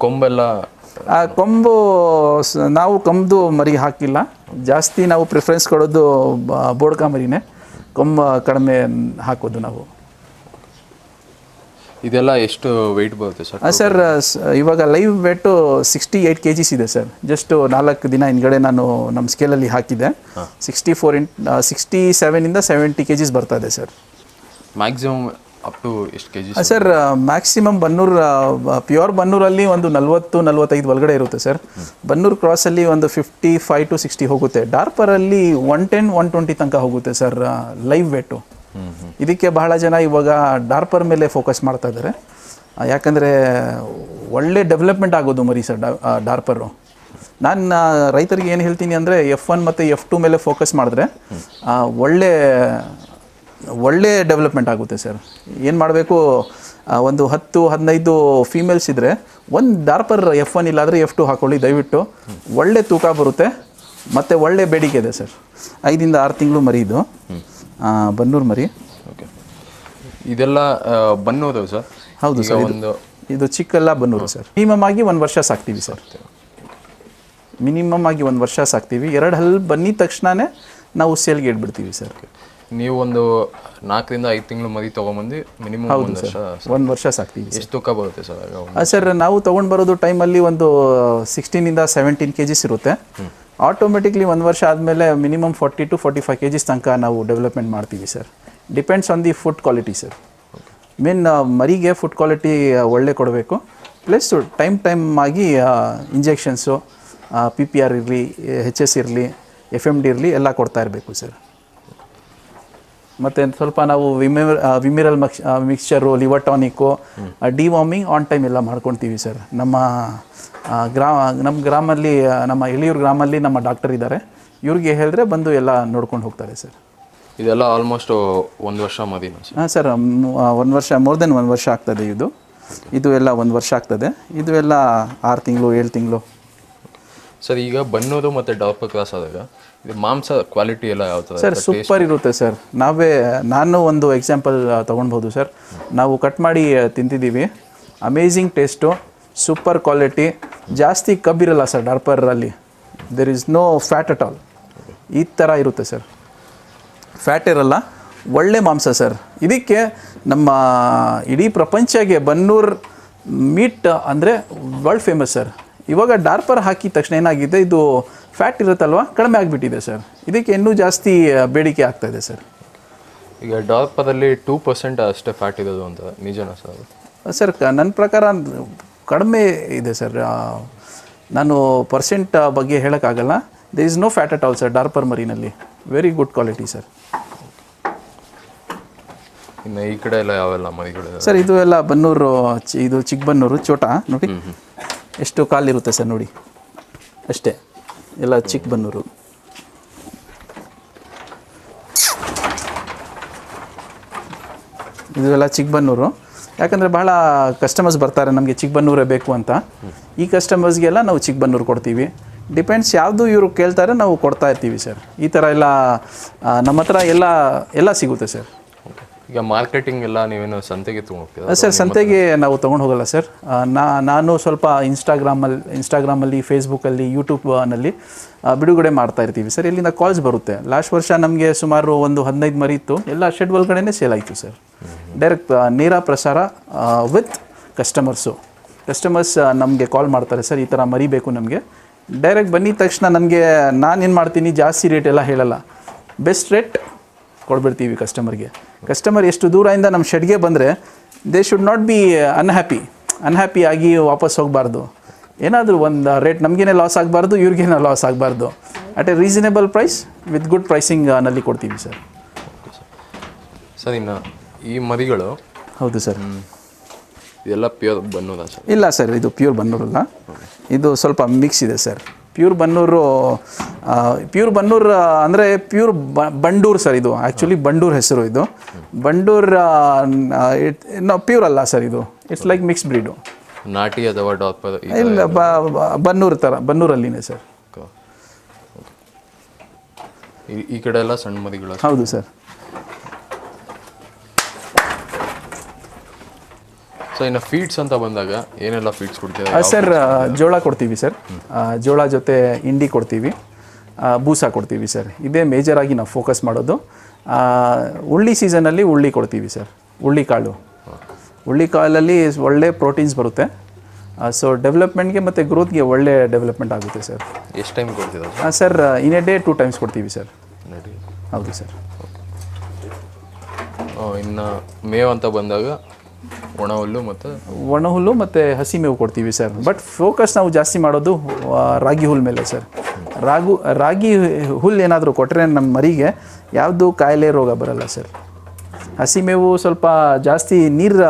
ಕೊಂಬೆಲ್ಲ ಆ ಕೊಂಬು ನಾವು ಕೊಂಬು ಮರಿ ಹಾಕಿಲ್ಲ. ಜಾಸ್ತಿ ನಾವು ಪ್ರಿಫರೆನ್ಸ್ ಕೊಡೋದು ಬೋಡ್ಕ ಮರಿನೇ. ಕೊಂಬ ಕಡಿಮೆ ಹಾಕೋದು ನಾವು. ಇದೆಲ್ಲ ಎಷ್ಟು ವೆಯ್ಟ್ ಬರುತ್ತೆ ಸರ್ ಸರ್ ಇವಾಗ live weight sixty eight K Gs ಇದೆ ಸರ್. ಜಸ್ಟ್ ನಾಲ್ಕು ದಿನ ಹಿಂದ್ಗಡೆ ನಾನು ನಮ್ಮ ಸ್ಕೇಲಲ್ಲಿ ಹಾಕಿದ್ದೆ. ಸಿಕ್ಸ್ಟಿ ಫೋರ್ ಇನ್ ಸಿಕ್ಸ್ಟಿ ಸೆವೆನಿಂದ ಸೆವೆಂಟಿ ಕೆ ಜಿಸ್ ಬರ್ತಾ ಇದೆ ಸರ್. ಮ್ಯಾಕ್ಸಿಮಮ್ ಅಪ್ ಟು ಎಷ್ಟು K G sir maximum Bannur pure ಬನ್ನೂರಲ್ಲಿ ಒಂದು ನಲ್ವತ್ತು ನಲ್ವತ್ತೈದು ಒಳಗಡೆ ಇರುತ್ತೆ ಸರ್. ಬನ್ನೂರು ಕ್ರಾಸಲ್ಲಿ ಒಂದು ಫಿಫ್ಟಿ ಫೈವ್ ಟು ಸಿಕ್ಸ್ಟಿ ಹೋಗುತ್ತೆ ಡಾರ್ಪರಲ್ಲಿ ಒನ್ ಟೆನ್ ಒನ್ ಟ್ವೆಂಟಿ ತನಕ ಹೋಗುತ್ತೆ ಸರ್ ಲೈವ್ ವೇಟು ಇದಕ್ಕೆ ಬಹಳ ಜನ ಇವಾಗ ಡಾರ್ಪರ್ ಮೇಲೆ ಫೋಕಸ್ ಮಾಡ್ತಾ ಇದ್ದಾರೆ. ಯಾಕಂದರೆ ಒಳ್ಳೆ ಡೆವಲಪ್ಮೆಂಟ್ ಆಗೋದು ಮರಿ ಸರ್ ಡಾರ್ಪರು. ನಾನು ರೈತರಿಗೆ ಏನು ಹೇಳ್ತೀನಿ ಅಂದರೆ ಎಫ್ ಒನ್ ಮತ್ತು ಎಫ್ ಟು ಮೇಲೆ ಫೋಕಸ್ ಮಾಡಿದ್ರೆ ಒಳ್ಳೆ ಒಳ್ಳೆ ಡೆವಲಪ್ಮೆಂಟ್ ಆಗುತ್ತೆ ಸರ್. ಏನು ಮಾಡಬೇಕು ಒಂದು ಹತ್ತು, ಹದಿನೈದು ಫೀಮೇಲ್ಸ್ ಇದ್ದರೆ ಒಂದು ಡಾರ್ಪರ್ ಎಫ್ ಒನ್ ಇಲ್ಲಾದರೆ ಎಫ್ ಟು ಹಾಕೊಳ್ಳಿ, ದಯವಿಟ್ಟು. ಒಳ್ಳೆ ತೂಕ ಬರುತ್ತೆ, ಮತ್ತು ಒಳ್ಳೆ ಬೇಡಿಕೆ ಇದೆ ಸರ್. ಐದಿಂದ ಆರು ತಿಂಗಳು ಮರಿ ಇದು. ಬನ್ನೂರು ಮರಿ. ಓಕೆ. ಇದೆಲ್ಲ ಬನ್ನೂರು ಬನ್ನೋದು ಸರ್? ಹೌದು ಸರ್ ಒಂದು ಇದು ಚಿಕ್ಕಲ್ಲ ಬನ್ನೂರು ಸರ್. ಮಿನಿಮಮ್ ಆಗಿ ಒಂದು ವರ್ಷ ಸಾಕ್ತೀವಿ ಸರ್. ಮಿನಿಮಮ್ ಆಗಿ ಒಂದು ವರ್ಷ ಸಾಕ್ತೀವಿ. ಎರಡು ಹಲ್ ಬಂದಿದ ತಕ್ಷಣನೇ ನಾವು ಸೇಲ್ಗೆ ಇಟ್ಬಿಡ್ತೀವಿ ಸರ್. ನೀವು ಒಂದು ನಾಲ್ಕರಿಂದ ಐದು ತಿಂಗಳು ಮರಿ ತೊಗೊಂಬಂದು ಮಿನಿಮಮ್ ಒಂದು ವರ್ಷ ಒಂದು ವರ್ಷ ಸಾಕ್ತೀವಿ ಎಷ್ಟು ತೂಕ ಬರುತ್ತೆ ಸರ್ ಆಗ ಒಂದು ಆ, ಸರ್ ನಾವು ತೊಗೊಂಡು ಬರೋದು ಟೈಮಲ್ಲಿ ಒಂದು ಸಿಕ್ಸ್ಟೀನಿಂದ ಸೆವೆಂಟೀನ್ ಕೆ ಜಿಸ್ ಇರುತ್ತೆ. ಆಟೋಮೆಟಿಕ್ಲಿ ಒಂದು ವರ್ಷ ಆದಮೇಲೆ minimum forty to forty five K Gs ತನಕ ನಾವು ಡೆವಲಪ್ಮೆಂಟ್ ಮಾಡ್ತೀವಿ sir. Depends on the food quality sir. Main ಮರಿಗೆ ಫುಡ್ ಕ್ವಾಲಿಟಿ ಒಳ್ಳೆ ಕೊಡಬೇಕು. ಪ್ಲಸ್ ಟೈಮ್ ಟೈಮ್ ಆಗಿ ಇಂಜೆಕ್ಷನ್ಸು ಪಿ ಪಿ ಆರ್ ಇರಲಿ ಹೆಚ್ ಎಸ್ ಇರಲಿ ಎಫ್ ಎಂ ಡಿ ಇರಲಿ ಎಲ್ಲ ಕೊಡ್ತಾ ಇರಬೇಕು ಸರ್. ಮತ್ತು ಸ್ವಲ್ಪ ನಾವು ವಿಮಿ ವಿಮಿರಲ್ marks mixture liver tonic deworming on time ಎಲ್ಲ ಮಾಡ್ಕೊಳ್ತೀವಿ ಸರ್ ನಮ್ಮ ಗ್ರಾಮ ನಮ್ಮ ಗ್ರಾಮಲ್ಲಿ ನಮ್ಮ ಎಳಿಯೂರು ಗ್ರಾಮಲ್ಲಿ ನಮ್ಮ ಡಾಕ್ಟರ್ ಇದ್ದಾರೆ. ಇವ್ರಿಗೆ ಹೇಳಿದ್ರೆ ಬಂದು ಎಲ್ಲ ನೋಡ್ಕೊಂಡು ಹೋಗ್ತಾರೆ ಸರ್ ಇದೆಲ್ಲ ಆಲ್ಮೋಸ್ಟ್ ಒಂದು ವರ್ಷ ಮದಿನ ಹಾಂ ಸರ್ ಒಂದು ವರ್ಷ ಮೋರ್ ದೆನ್ ಒಂದು ವರ್ಷ ಆಗ್ತದೆ ಇದು. ಇದು ಎಲ್ಲ ಒಂದು ವರ್ಷ ಆಗ್ತದೆ. ಇದು ಎಲ್ಲ ಆರು ತಿಂಗಳು ಏಳು ತಿಂಗಳು. ಸರ್ ಈಗ ಬನ್ನೋದು ಮತ್ತು ಡಾಕ್ಟರ್ ಕ್ಲಾಸ್ ಆದಾಗ ಇದು ಮಾಂಸ ಕ್ವಾಲಿಟಿ ಎಲ್ಲ ಯಾವ ಸರ್ ಸೂಪರ್ ಇರುತ್ತೆ ಸರ್. ನಾವೇ ನಾನು ಒಂದು ಎಕ್ಸಾಂಪಲ್ ತೊಗೊಳ್ಬೋದು ಸರ್. ನಾವು ಕಟ್ ಮಾಡಿ ತಿಂತಿದ್ದೀವಿ. ಅಮೇಝಿಂಗ್ ಟೇಸ್ಟು ಸೂಪರ್ ಕ್ವಾಲಿಟಿ ಜಾಸ್ತಿ ಕಬ್ಬಿರಲ್ಲ sir ಡಾರ್ಪರಲ್ಲಿ. There is no fat at all ಈ ಥರ ಇರುತ್ತೆ ಸರ್. ಫ್ಯಾಟ್ ಇರಲ್ಲ ಒಳ್ಳೆ ಮಾಂಸ ಸರ್. ಇದಕ್ಕೆ ನಮ್ಮ ಇಡೀ ಪ್ರಪಂಚಗೆ ಬನ್ನೂರ್ ಮೀಟ್ ಅಂದರೆ ವರ್ಲ್ಡ್ ಫೇಮಸ್ ಸರ್. ಇವಾಗ ಡಾರ್ಪರ್ ಹಾಕಿದ ತಕ್ಷಣ ಏನಾಗಿದೆ? ಇದು ಫ್ಯಾಟ್ ಇರುತ್ತಲ್ವ? ಕಡಿಮೆ ಆಗಿಬಿಟ್ಟಿದೆ ಸರ್. ಇದಕ್ಕೆ ಇನ್ನೂ ಜಾಸ್ತಿ ಬೇಡಿಕೆ ಆಗ್ತಾ ಇದೆ ಸರ್. ಈಗ ಡಾಲ್ಪದಲ್ಲಿ ಟೂ ಪರ್ಸೆಂಟ್ ಅಷ್ಟೇ ಫ್ಯಾಟ್ ಇರೋದು ಅಂತ ನಿಜನಾ ಸರ್? ಸರ್ ಕ- ನನ್ನ ಪ್ರಕಾರ ಕಡಿಮೆ ಇದೆ ಸರ್. ನಾನು ಪರ್ಸೆಂಟ್ ಬಗ್ಗೆ ಹೇಳೋಕ್ಕಾಗಲ್ಲ. They is no fat at all sir Dorper ಮರಿನಲ್ಲಿ. Very good quality sir ಇನ್ನು ಈ ಕಡೆ ಎಲ್ಲ ಯಾವೆಲ್ಲ ಮರಿಗಳು? ಸರ್ ಇದು ಎಲ್ಲ ಬನ್ನೂರು ಇದು ಚಿಕ್ಕಬನ್ನೂರು ಚೋಟ ನೋಡಿ. ಎಷ್ಟು ಕಾಲಿರುತ್ತೆ ಸರ್ ನೋಡಿ. ಅಷ್ಟೇ. ಎಲ್ಲ ಚಿಕ್ಕಬನ್ನೂರು. ಇದು ಎಲ್ಲ ಚಿಕ್ಕಬನ್ನೂರು. ಯಾಕಂದರೆ ಬಹಳ ಕಸ್ಟಮರ್ಸ್ ಬರ್ತಾರೆ, ನಮಗೆ ಚಿಕ್ಕಬನ್ನೂರೇ ಬೇಕು ಅಂತ. ಈ ಕಸ್ಟಮರ್ಸ್ಗೆಲ್ಲ ನಾವು ಚಿಕ್ಕಬನ್ನೂರು ಕೊಡ್ತೀವಿ. ಡಿಪೆಂಡ್ಸ್ ಯಾವುದು ಇವರು ಕೇಳ್ತಾರೆ, ನಾವು ಕೊಡ್ತಾ ಇರ್ತೀವಿ ಸರ್ ಈ ಥರ ಎಲ್ಲ ನಮ್ಮ ಹತ್ರ ಎಲ್ಲ ಎಲ್ಲ ಸಿಗುತ್ತೆ ಸರ್. ಈಗ ಮಾರ್ಕೆಟಿಂಗ್ ಎಲ್ಲ ನೀವೇನು ಸಂತೆಗೆ ತೊಗೊಂಡು ಸರ್ ಸಂತೆಗೆ ನಾವು ತೊಗೊಂಡು ಹೋಗಲ್ಲ ಸರ್ ನಾ ನಾನು ಸ್ವಲ್ಪ ಇನ್ಸ್ಟಾಗ್ರಾಮಲ್ಲಿ ಇನ್ಸ್ಟಾಗ್ರಾಮಲ್ಲಿ ಫೇಸ್ಬುಕ್ಕಲ್ಲಿ ಯೂಟ್ಯೂಬ್ನಲ್ಲಿ ಬಿಡುಗಡೆ ಮಾಡ್ತಾ ಇರ್ತೀವಿ ಸರ್. ಇಲ್ಲಿಂದ ಕಾಲ್ಸ್ ಬರುತ್ತೆ. ಲಾಸ್ಟ್ ವರ್ಷ ನಮಗೆ ಸುಮಾರು ಒಂದು ಹದಿನೈದು ಮರಿ ಇತ್ತು. ಎಲ್ಲ ಶೆಡ್ ಒಳಗಡೆನೇ ಸೇಲ್ ಆಯಿತು ಸರ್. ಡೈರೆಕ್ಟ್ ನೇರ ಪ್ರಸಾರ ವಿತ್ ಕಸ್ಟಮರ್ಸು ಕಸ್ಟಮರ್ಸ್ ನಮಗೆ ಕಾಲ್ ಮಾಡ್ತಾರೆ ಸರ್. ಈ ಥರ ಮರಿಬೇಕು ನಮಗೆ. ಡೈರೆಕ್ಟ್ ಬಂದಿದ ತಕ್ಷಣ ನನಗೆ ನಾನು ಏನು ಮಾಡ್ತೀನಿ ಜಾಸ್ತಿ ರೇಟ್ ಎಲ್ಲ ಹೇಳಲ್ಲ. ಬೆಸ್ಟ್ ರೇಟ್ ಕೊಡ್ಬಿಡ್ತೀವಿ ಕಸ್ಟಮರ್ಗೆ ಕಸ್ಟಮರ್ ಎಷ್ಟು ದೂರದಿಂದ ನಮ್ಮ ಶೆಡ್ಗೆ ಬಂದರೆ they should not be unhappy unhappy ಆಗಿ ವಾಪಸ್ ಹೋಗಬಾರ್ದು. ಏನಾದರೂ ಒಂದು ರೇಟ್ ನಮಗೇನೆ ಲಾಸ್ ಆಗಬಾರ್ದು ಇವ್ರಿಗೇನೆ ಲಾಸ್ ಆಗಬಾರ್ದು. At a reasonable price with good ಪ್ರೈಸಿಂಗ್ನಲ್ಲಿ ಕೊಡ್ತೀವಿ ಸರ್ ಸರ್ ಇನ್ನು ಈ ಮರಿಗಳು ಹೌದು ಸರ್ ಇದೆಲ್ಲ ಪ್ಯೂರ್ ಬನ್ನೂರ ಸರ್ ಇಲ್ಲ ಸರ್ ಇದು ಪ್ಯೂರ್ ಬನ್ನೂರಲ್ಲ. ಇದು ಸ್ವಲ್ಪ ಮಿಕ್ಸ್ ಇದೆ sir pure Bannur pure Bannur ಅಂದರೆ ಪ್ಯೂರ್ ಬ ಬಂಡೂರ್ ಸರ್ ಇದು. ಆ್ಯಕ್ಚುಲಿ ಬಂಡೂರ್ ಹೆಸರು ಇದು. ಬಂಡೂರ್ ಪ್ಯೂರ್ ಅಲ್ಲ ಸರ್ ಇದು. ಇಟ್ಸ್ ಲೈಕ್ ಮಿಕ್ಸ್ ಬ್ರೀಡು ನಾಟಿ ಅಥವಾ ಡಾಪರ್ ಇಲ್ಲ ಬನ್ನೂರು ಥರ ಬನ್ನೂರಲ್ಲಿನೇ ಸರ್. ಈ ಕಡೆ ಎಲ್ಲ ಸಣ್ಣ ಮರಿಗಳು ಹೌದು ಸರ್. ಸೊ ಇನ್ನು ಫೀಡ್ಸ್ ಅಂತ ಬಂದಾಗ ಏನೆಲ್ಲ ಫೀಡ್ಸ್ ಕೊಡ್ತೀರಾ? ಸರ್ ಜೋಳ ಕೊಡ್ತೀವಿ ಸರ್ ಜೋಳ ಜೊತೆ ಇಂಡಿ ಕೊಡ್ತೀವಿ ಬೂಸ ಕೊಡ್ತೀವಿ ಸರ್ ಇದೇ ಮೇಜರ್ ಆಗಿ ನಾವು ಫೋಕಸ್ ಮಾಡೋದು. ಹುಳ್ಳಿ ಉಳ್ಳಿ ಸೀಸನಲ್ಲಿ ಉಳ್ಳಿ ಕೊಡ್ತೀವಿ ಸರ್ ಹುಳ್ಳಿ ಕಾಳು. ಹುಳ್ಳಿ ಕಾಳಲ್ಲಿ ಒಳ್ಳೆ ಪ್ರೋಟೀನ್ಸ್ ಬರುತ್ತೆ. ಸೊ ಡೆವಲಪ್ಮೆಂಟ್ಗೆ ಮತ್ತು ಗ್ರೋತ್ಗೆ ಒಳ್ಳೆ ಡೆವಲಪ್ಮೆಂಟ್ ಆಗುತ್ತೆ ಸರ್ ಎಷ್ಟು ಟೈಮ್ ಕೊಡ್ತೀರಾ sir in a day two times ಕೊಡ್ತೀವಿ ಸರ್ ಹೌದು ಸರ್ ಇನ್ನು ಮೇವ್ ಅಂತ ಬಂದಾಗ ಒಣ ಹುಲ್ಲು ಮತ್ತು ಒಣಹುಲ್ಲು ಮತ್ತು ಹಸಿ ಮೇವು ಕೊಡ್ತೀವಿ ಸರ್. ಬಟ್ ಫೋಕಸ್ ನಾವು ಜಾಸ್ತಿ ಮಾಡೋದು ರಾಗಿ ಹುಲ್ ಮೇಲೆ ಸರ್. ರಾಗು, ರಾಗಿ ಹುಲ್ಲು ಏನಾದರೂ ಕೊಟ್ಟರೆ ನಮ್ಮ ಮರಿಗೆ ಯಾವುದು ಕಾಯಿಲೆ ರೋಗ ಬರಲ್ಲ ಸರ್. ಹಸಿ ಮೇವು ಸ್ವಲ್ಪ ಜಾಸ್ತಿ ನೀರ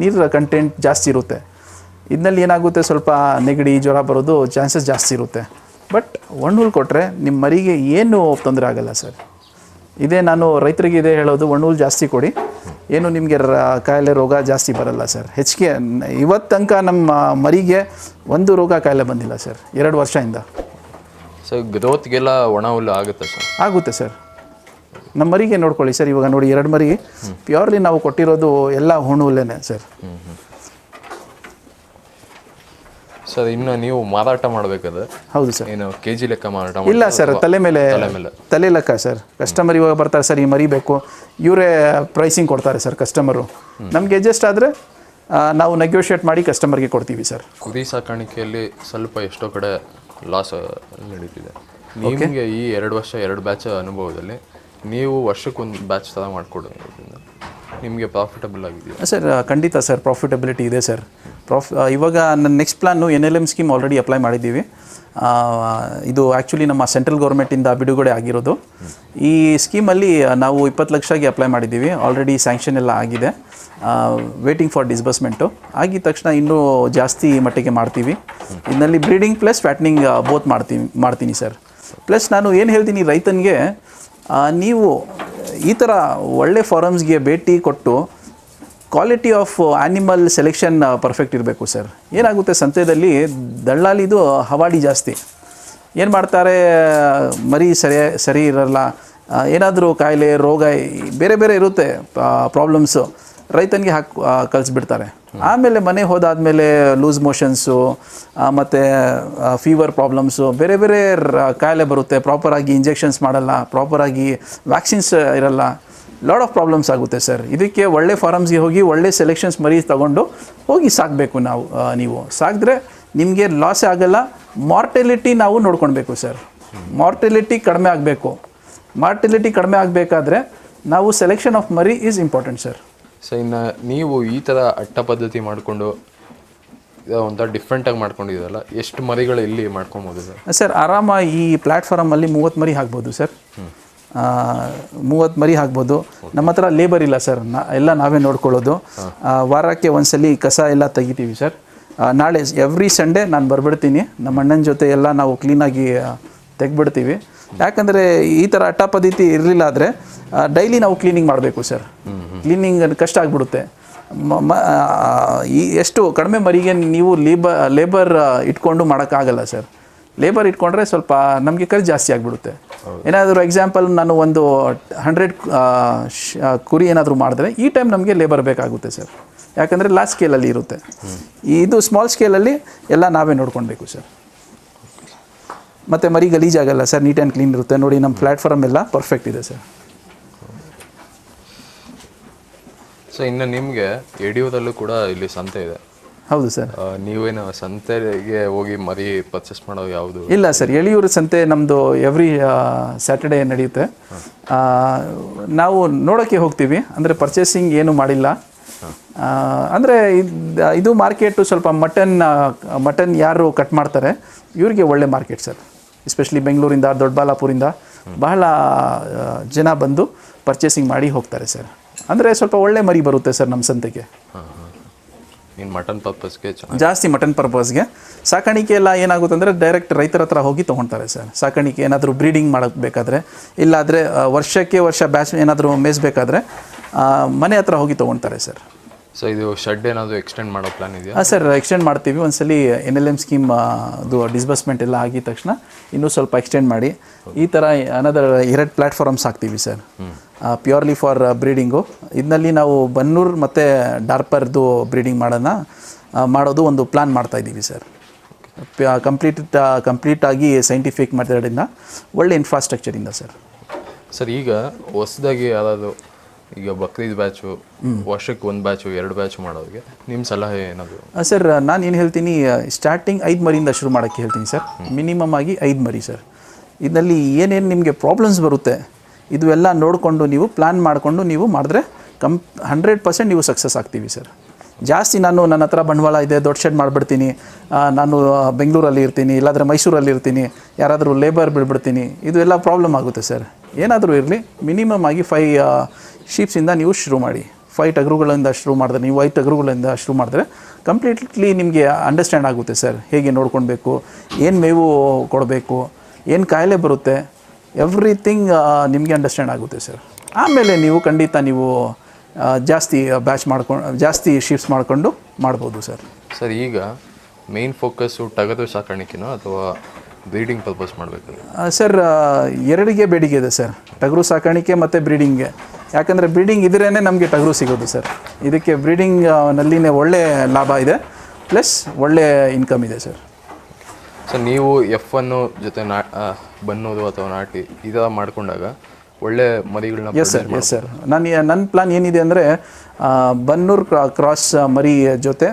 ನೀರ ಕಂಟೆಂಟ್ ಜಾಸ್ತಿ ಇರುತ್ತೆ. ಇದರಲ್ಲಿ ಏನಾಗುತ್ತೆ ಸ್ವಲ್ಪ ನೆಗಡಿ, ಜ್ವರ ಬರೋದು ಚಾನ್ಸಸ್ ಜಾಸ್ತಿ ಇರುತ್ತೆ. ಬಟ್ ಒಣ್ಣುಲ್ ಕೊಟ್ಟರೆ ನಿಮ್ಮ ಮರಿಗೆ ಏನು ತೊಂದರೆ ಆಗಲ್ಲ ಸರ್. ಇದೇ ನಾನು ರೈತರಿಗೆ ಇದೇ ಹೇಳೋದು ಒಣ್ಣುಲ್ ಜಾಸ್ತಿ ಕೊಡಿ. ಏನು ನಿಮಗೆ ರ ಕಾಯಿಲೆ ರೋಗ ಜಾಸ್ತಿ ಬರಲ್ಲ ಸರ್. ಹೆಚ್ಚಿಗೆ ಇವತ್ತು ತನಕ ನಮ್ಮ ಮರಿಗೆ ಒಂದು ರೋಗ ಕಾಯಿಲೆ ಬಂದಿಲ್ಲ ಸರ್ ಎರಡು ವರ್ಷದಿಂದ. ಸರ್ ಗ್ರೋತ್ಗೆಲ್ಲ ಒಣ ಹುಲ್ಲು ಆಗುತ್ತೆ ಸರ್. ಆಗುತ್ತೆ ಸರ್. ನಮ್ಮ ಮರಿಗೆ ನೋಡ್ಕೊಳ್ಳಿ ಸರ್ ಇವಾಗ ನೋಡಿ ಎರಡು ಮರಿ ಪ್ಯೂರ್ಲಿ ನಾವು ಕೊಟ್ಟಿರೋದು ಎಲ್ಲ ಹುಣ್ಣು ಹುಲ್ಲೇನೆ ಸರ್ ಸರ್ ಇನ್ನು ನೀವು ಮಾರಾಟ ಮಾಡಬೇಕಾದ್ರೆ ಹೌದು ಸರ್. ಏನು ಕೆ ಜಿ ಲೆಕ್ಕ ಮಾರಾಟ ಇಲ್ಲ ಸರ್ ತಲೆ ಮೇಲೆ ತಲೆ ಮೇಲೆ? ತಲೆ ಲೆಕ್ಕ ಸರ್. ಕಸ್ಟಮರ್ ಇವಾಗ ಬರ್ತಾರೆ ಸರ್ ಈ ಮರಿಬೇಕು. ಇವರೇ ಪ್ರೈಸಿಂಗ್ ಕೊಡ್ತಾರೆ ಸರ್ ಕಸ್ಟಮರು ನಮಗೆ ಅಡ್ಜಸ್ಟ್ ಆದರೆ ನಾವು ನೆಗೋಷಿಯೇಟ್ ಮಾಡಿ ಕಸ್ಟಮರ್ಗೆ ಕೊಡ್ತೀವಿ ಸರ್. ಕುರಿ ಸಾಕಾಣಿಕೆಯಲ್ಲಿ ಸ್ವಲ್ಪ ಎಷ್ಟೋ ಕಡೆ ಲಾಸ್ ನಡೀತಿದೆ. ನಿಮಗೆ ಈ ಎರಡು ವರ್ಷ ಎರಡು ಬ್ಯಾಚ್ ಅನುಭವದಲ್ಲಿ ನೀವು ವರ್ಷಕ್ಕೊಂದು ಬ್ಯಾಚ್ ಥರ ಮಾಡಿಕೊಡೋದ್ರಿಂದ. ನಿಮಗೆ ಪ್ರಾಫಿಟಬಲ್ ಆಗಿದೆಯಾ? ಸರ್ ಖಂಡಿತ ಸರ್ ಪ್ರಾಫಿಟಬಿಲಿಟಿ ಇದೆ ಸರ್. ಪ್ರಾಫ್ ಇವಾಗ ನನ್ನ next plan N L M scheme already apply ಮಾಡಿದ್ದೀವಿ. ಇದು ಆ್ಯಕ್ಚುಲಿ ನಮ್ಮ ಸೆಂಟ್ರಲ್ ಗೌರ್ಮೆಂಟಿಂದ ಬಿಡುಗಡೆ ಆಗಿರೋದು. ಈ ಸ್ಕೀಮಲ್ಲಿ ನಾವು ಇಪ್ಪತ್ತು ಲಕ್ಷಗೆ ಅಪ್ಲೈ ಮಾಡಿದ್ದೀವಿ. ಆಲ್ರೆಡಿ ಸ್ಯಾಂಕ್ಷನ್ ಎಲ್ಲ ಆಗಿದೆ. ವೇಟಿಂಗ್ ಫಾರ್ ಡಿಸ್ಬರ್ಸ್ಮೆಂಟು ಆಗಿದ ತಕ್ಷಣ ಇನ್ನೂ ಜಾಸ್ತಿ ಮಟ್ಟಿಗೆ ಮಾಡ್ತೀವಿ. ಇದರಲ್ಲಿ ಬ್ರೀಡಿಂಗ್ ಪ್ಲಸ್ ಫ್ಯಾಟ್ನಿಂಗ್ ಬೋತ್ ಮಾಡ್ತೀವಿ, ಮಾಡ್ತೀನಿ ಸರ್. ಪ್ಲಸ್ ನಾನು ಏನು ಹೇಳ್ತೀನಿ, ರೈತನಿಗೆ ನೀವು ಈ ಥರ ಒಳ್ಳೆ ಫಾರಮ್ಸ್ಗೆ ಭೇಟಿ ಕೊಟ್ಟು quality of animal selection perfect ಇರಬೇಕು ಸರ್. ಏನಾಗುತ್ತೆ ಸಂತೆಯಲ್ಲಿ ದಳ್ಳಾಲಿದು ಹವಾಡಿ ಜಾಸ್ತಿ. ಏನು ಮಾಡ್ತಾರೆ? ಮರಿ ಸರಿ ಸರಿ ಇರಲ್ಲ. ಏನಾದರೂ ಕಾಯಿಲೆ, ರೋಗ ಬೇರೆ ಬೇರೆ ಇರುತ್ತೆ ಪ್ರಾಬ್ಲಮ್ಸು ರೈತನಿಗೆ ಹಾಕಿ ಕಳಿಸ್ಬಿಡ್ತಾರೆ. ಆಮೇಲೆ ಮನೆ ಹೋದಾದಮೇಲೆ ಲೂಸ್ ಮೋಷನ್ಸು ಮತ್ತು ಫೀವರ್ ಪ್ರಾಬ್ಲಮ್ಸು ಬೇರೆ ಬೇರೆ ಕಾಯಿಲೆ ಬರುತ್ತೆ. ಪ್ರಾಪರಾಗಿ ಇಂಜೆಕ್ಷನ್ಸ್ ಮಾಡಲ್ಲ ಪ್ರಾಪರಾಗಿ ವ್ಯಾಕ್ಸಿನ್ಸ್ ಇರಲ್ಲ. ಲಾಡ್ ಆಫ್ ಪ್ರಾಬ್ಲಮ್ಸ್ ಆಗುತ್ತೆ ಸರ್ ಇದಕ್ಕೆ ಒಳ್ಳೆ ಫಾರಮ್ಸ್ಗೆ ಹೋಗಿ, ಒಳ್ಳೆ ಸೆಲೆಕ್ಷನ್ಸ್ ಮರಿ ತಗೊಂಡು ಹೋಗಿ ಸಾಕಬೇಕು ನಾವು ನೀವು. ಸಾಕಿದ್ರೆ ನಿಮಗೆ ಲಾಸೇ ಆಗಲ್ಲ. ಮಾರ್ಟೆಲಿಟಿ ನಾವು ನೋಡ್ಕೊಳ್ಬೇಕು ಸರ್ ಮಾರ್ಟೆಲಿಟಿ ಕಡಿಮೆ ಆಗಬೇಕು. ಮಾರ್ಟೆಲಿಟಿ ಕಡಿಮೆ ಆಗಬೇಕಾದ್ರೆ ನಾವು ಸೆಲೆಕ್ಷನ್ ಆಫ್ ಮರಿ ಈಸ್ ಇಂಪಾರ್ಟೆಂಟ್ ಸರ್ ಸೊ ಇನ್ನು ನೀವು ಈ ಥರ ಅಟ್ಟ ಪದ್ಧತಿ ಮಾಡಿಕೊಂಡು ಒಂಥರ ಡಿಫ್ರೆಂಟಾಗಿ ಮಾಡ್ಕೊಂಡಿದ್ರಲ್ಲ ಎಷ್ಟು ಮರಿಗಳು ಇಲ್ಲಿ ಮಾಡ್ಕೊಬೋದು ಸರ್? ಸರ್ ಆರಾಮ ಈ ಪ್ಲ್ಯಾಟ್ಫಾರ್ಮಲ್ಲಿ ಮೂವತ್ತು ಮರಿ ಹಾಕ್ಬೋದು ಸರ್. ಮೂವತ್ತು ಮರಿ ಹಾಕ್ಬೋದು. ನಮ್ಮ ಹತ್ರ ಲೇಬರ್ ಇಲ್ಲ ಸರ್ ನಾ ಎಲ್ಲ ನಾವೇ ನೋಡ್ಕೊಳ್ಳೋದು. ವಾರಕ್ಕೆ ಒಂದ್ಸಲಿ ಕಸ ಎಲ್ಲ ತೆಗಿತೀವಿ ಸರ್. ನಾಳೆ ಎವ್ರಿ ಸಂಡೇ ನಾನು ಬರ್ಬಿಡ್ತೀನಿ. ನಮ್ಮ ಅಣ್ಣನ ಜೊತೆ ಎಲ್ಲ ನಾವು ಕ್ಲೀನಾಗಿ ತೆಗ್ಬಿಡ್ತೀವಿ ಯಾಕಂದರೆ ಈ ಥರ ಅಟ್ಟ ಪದ್ಧತಿ ಇರಲಿಲ್ಲ ಆದರೆ ಡೈಲಿ ನಾವು ಕ್ಲೀನಿಂಗ್ ಮಾಡಬೇಕು ಸರ್ ಕ್ಲೀನಿಂಗ್ ಕಷ್ಟ ಆಗಿಬಿಡುತ್ತೆ. ಮ- ಈ ಎಷ್ಟು ಕಡಿಮೆ ಮರಿಗೆ ನೀವು ಲೇಬ ಲೇಬರ್ ಇಟ್ಕೊಂಡು ಮಾಡೋಕ್ಕಾಗಲ್ಲ ಸರ್ ಲೇಬರ್ ಇಟ್ಕೊಂಡ್ರೆ ಸ್ವಲ್ಪ ನಮಗೆ ಖರ್ಚು ಜಾಸ್ತಿ ಆಗಿಬಿಡುತ್ತೆ. ಏನಾದರೂ ಎಕ್ಸಾಂಪಲ್ ನಾನು ಒಂದು ಹಂಡ್ರೆಡ್ ಕುರಿ ಏನಾದರೂ ಮಾಡಿದ್ರೆ ಈ ಟೈಮ್ ನಮಗೆ ಲೇಬರ್ ಬೇಕಾಗುತ್ತೆ ಸರ್ ಯಾಕಂದರೆ ಲಾಸ್ಟ್ ಸ್ಕೇಲಲ್ಲಿ ಇರುತ್ತೆ. ಇದು ಸ್ಮಾಲ್ ಸ್ಕೇಲಲ್ಲಿ ಎಲ್ಲ ನಾವೇ ನೋಡ್ಕೊಳ್ಬೇಕು ಸರ್ ಮತ್ತು ಮರಿ ಗಲೀಜಾಗಲ್ಲ ಸರ್ ನೀಟ್ ಆ್ಯಂಡ್ ಕ್ಲೀನ್ ಇರುತ್ತೆ. ನೋಡಿ ನಮ್ಮ ಪ್ಲ್ಯಾಟ್ಫಾರ್ಮ್ ಎಲ್ಲ ಪರ್ಫೆಕ್ಟ್ ಇದೆ ಸರ್. ಸೊ ಇನ್ನು ನಿಮಗೆ ಯಡಿಯೂರಲ್ಲೂ ಕೂಡ ಇಲ್ಲಿ ಸಂತೆ ಇದೆ. ಹೌದು ಸರ್. ನೀವೇನು ಸಂತೆಗೆ ಹೋಗಿ ಮರಿ ಪರ್ಚೇಸ್ ಮಾಡೋ ಯಾವುದು? ಇಲ್ಲ ಸರ್ ಎಳಿಯೂರು ಸಂತೆ ನಮ್ಮದು ಎವ್ರಿ ಸ್ಯಾಟರ್ಡೇ ನಡೆಯುತ್ತೆ. ನಾವು ನೋಡೋಕ್ಕೆ ಹೋಗ್ತೀವಿ. ಅಂದರೆ ಪರ್ಚೇಸಿಂಗ್ ಏನು ಮಾಡಿಲ್ಲ. ಅಂದರೆ ಇದು ಮಾರ್ಕೆಟು ಸ್ವಲ್ಪ ಮಟನ್ ಮಟನ್ ಯಾರು ಕಟ್ ಮಾಡ್ತಾರೆ ಇವರಿಗೆ ಒಳ್ಳೆ ಮಾರ್ಕೆಟ್ ಸರ್. ಎಸ್ಪೆಷಲಿ ಬೆಂಗಳೂರಿಂದ ದೊಡ್ಡಬಳ್ಳಾಪುರಿಂದ ಬಹಳ ಜನ ಬಂದು ಪರ್ಚೇಸಿಂಗ್ ಮಾಡಿ ಹೋಗ್ತಾರೆ ಸರ್ ಅಂದರೆ ಸ್ವಲ್ಪ ಒಳ್ಳೆ ಮರಿ ಬರುತ್ತೆ ಸರ್ ನಮ್ಮ ಸಂತೆಗೆ. ಮಟನ್ ಪರ್ಪಸ್ಗೆ ಜಾಸ್ತಿ ಮಟನ್ ಪರ್ಪಸ್ಗೆ ಸಾಕಾಣಿಕೆ ಎಲ್ಲ ಏನಾಗುತ್ತೆ ಅಂದರೆ ಡೈರೆಕ್ಟ್ ರೈತರ ಹತ್ರ ಹೋಗಿ ತೊಗೊಳ್ತಾರೆ ಸರ್ ಸಾಕಾಣಿಕೆ ಏನಾದರೂ ಬ್ರೀಡಿಂಗ್ ಮಾಡಬೇಕಾದ್ರೆ ಇಲ್ಲಾದರೆ ವರ್ಷಕ್ಕೆ ವರ್ಷ ಬ್ಯಾಚ್ ಏನಾದರೂ ಮೇಯಿಸ್ಬೇಕಾದ್ರೆ ಮನೆ ಹತ್ರ ಹೋಗಿ ತೊಗೊಳ್ತಾರೆ ಸರ್ ಸೊ ಇದು ಶೆಡ್ ಏನಾದರೂ ಎಕ್ಸ್ಟೆಂಡ್ ಮಾಡೋ ಪ್ಲಾನ್ ಇದೆಯಾ? ಹಾಂ ಸರ್ ಎಕ್ಸ್ಟೆಂಡ್ ಮಾಡ್ತೀವಿ. ಒಂದ್ಸಲಿ ಎನ್ ಎಲ್ ಎಂ ಸ್ಕೀಮ್ ಅದು ಡಿಸ್ಬರ್ಸ್ಮೆಂಟ್ ಎಲ್ಲ ಆಗಿದ ತಕ್ಷಣ ಇನ್ನೂ ಸ್ವಲ್ಪ ಎಕ್ಸ್ಟೆಂಡ್ ಮಾಡಿ. ಈ ಥರ ಅನದರ್ ಎರಡು ಪ್ಲಾಟ್ಫಾರ್ಮ್ಸ್ ಹಾಕ್ತೀವಿ ಸರ್. ಪ್ಯೂರ್ಲಿ ಫಾರ್ ಬ್ರೀಡಿಂಗು ಇದರಲ್ಲಿ ನಾವು ಬನ್ನೂರು ಮತ್ತು ಡಾರ್ಪರ್ದು ಬ್ರೀಡಿಂಗ್ ಮಾಡೋಣ ಮಾಡೋದು ಒಂದು ಪ್ಲ್ಯಾನ್ ಮಾಡ್ತಾ ಇದ್ದೀವಿ ಸರ್. ಕಂಪ್ಲೀಟ್ ಕಂಪ್ಲೀಟ್ ಆಗಿ ಸೈಂಟಿಫಿಕ್ ಮೆಥಡಿಂದ ಒಳ್ಳೆ ಇನ್ಫ್ರಾಸ್ಟ್ರಕ್ಚರಿಂದ ಸರ್. ಸರ್ ಈಗ ಹೊಸದಾಗಿ ಯಾರಾದರೂ ಈಗ ಬಕ್ರೀದ್ ಬ್ಯಾಚು, ವರ್ಷಕ್ಕೆ ಒಂದು ಬ್ಯಾಚು, ಎರಡು ಬ್ಯಾಚು ಮಾಡೋರಿಗೆ ನಿಮ್ಮ ಸಲಹೆ ಏನದು ಸರ್, ನಾನು ಏನು ಹೇಳ್ತೀನಿ ಸ್ಟಾರ್ಟಿಂಗ್ ಐದು ಮರಿಯಿಂದ ಶುರು ಮಾಡೋಕ್ಕೆ ಹೇಳ್ತೀನಿ, ಸರ್. ಮಿನಿಮಮ್ ಆಗಿ ಐದು ಮರಿ, ಸರ್. ಇದರಲ್ಲಿ ಏನೇನು ನಿಮಗೆ ಪ್ರಾಬ್ಲಮ್ಸ್ ಬರುತ್ತೆ ಇದು ಎಲ್ಲ ನೋಡಿಕೊಂಡು ನೀವು ಪ್ಲ್ಯಾನ್ ಮಾಡಿಕೊಂಡು ನೀವು ಮಾಡಿದ್ರೆ ಕಂ ಹಂಡ್ರೆಡ್ ಪರ್ಸೆಂಟ್ ನೀವು ಸಕ್ಸಸ್ ಆಗ್ತೀವಿ, ಸರ್. ಜಾಸ್ತಿ ನಾನು ನನ್ನ ಹತ್ರ ಬಂಡವಾಳ ಇದೆ, ದೊಡ್ಡ ಶೆಡ್ ಮಾಡಿಬಿಡ್ತೀನಿ ನಾನು ಬೆಂಗಳೂರಲ್ಲಿ ಇರ್ತೀನಿ, ಇಲ್ಲಾದರೆ ಮೈಸೂರಲ್ಲಿ ಇರ್ತೀನಿ, ಯಾರಾದರೂ ಲೇಬರ್ ಬಿಡ್ಬಿಡ್ತೀನಿ ಇದು ಎಲ್ಲ ಪ್ರಾಬ್ಲಮ್ ಆಗುತ್ತೆ, ಸರ್. ಏನಾದರೂ ಇರಲಿ ಮಿನಿಮಮ್ ಆಗಿ ಫೈ ಶೀಪ್ಸಿಂದ ನೀವು ಶುರು ಮಾಡಿ. ಫೈವ್ ಟಗರುಗಳಿಂದ ಶುರು ಮಾಡಿದ್ರೆ, ನೀವು ಐದು ಟಗರುಗಳಿಂದ ಶುರು ಮಾಡಿದ್ರೆ ಕಂಪ್ಲೀಟ್ಲಿ ನಿಮಗೆ ಅಂಡರ್ಸ್ಟ್ಯಾಂಡ್ ಆಗುತ್ತೆ ಸರ್ ಹೇಗೆ ನೋಡ್ಕೊಳ್ಬೇಕು, ಏನು ಮೇವು ಕೊಡಬೇಕು, ಏನು ಕಾಯಿಲೆ ಬರುತ್ತೆ ಎವ್ರಿಥಿಂಗ್ ನಿಮಗೆ ಅಂಡರ್ಸ್ಟ್ಯಾಂಡ್ ಆಗುತ್ತೆ ಸರ್ ಆಮೇಲೆ ನೀವು ಖಂಡಿತ ನೀವು ಜಾಸ್ತಿ ಬ್ಯಾಚ್ ಮಾಡ್ಕೊಂಡು ಜಾಸ್ತಿ ಶೀಪ್ಸ್ ಮಾಡಿಕೊಂಡು ಮಾಡ್ಬೋದು ಸರ್ ಸರ್, ಈಗ ಮೇನ್ ಫೋಕಸ್ಸು ಟಗರು ಸಾಕಾಣಿಕೆನೋ ಅಥವಾ ಬ್ರೀಡಿಂಗ್ ಪರ್ಪಸ್ ಮಾಡಬೇಕು. ಸರ್ ಎರಡಿಗೆ ಬೇಡಿಕೆ ಇದೆ ಸರ್. ಟಗರು ಸಾಕಾಣಿಕೆ ಮತ್ತು ಬ್ರೀಡಿಂಗ್ಗೆ ಯಾಕಂದರೆ ಬ್ರೀಡಿಂಗ್ ಇದ್ರೇ ನಮಗೆ ಟಗರು ಸಿಗೋದು ಸರ್. ಇದಕ್ಕೆ ಬ್ರೀಡಿಂಗ್ ನಲ್ಲಿನೇ ಒಳ್ಳೆ ಲಾಭ ಇದೆ ಪ್ಲಸ್ ಒಳ್ಳೆ ಇನ್ಕಮ್ ಇದೆ ಸರ್. ಸರ್ ನೀವು ಎಫ್ ಅನ್ನು ಜೊತೆ ನಾ ಬನ್ನೋದು ಅಥವಾ ನಾಟಿ ಈ ಮಾಡಿಕೊಂಡಾಗ ಮಾಡ್ಕೊಂಡಾಗ ಒಳ್ಳೆ ಮರಿಗಳನ್ನ ಎಸ್ ಸರ್ ಎಸ್ ಸರ್ ನಾನು ನನ್ನ ಪ್ಲಾನ್ ಏನಿದೆ ಅಂದರೆ ಬನ್ನೂರು ಕ್ರಾ- ಕ್ರಾಸ್ ಮರಿ ಜೊತೆ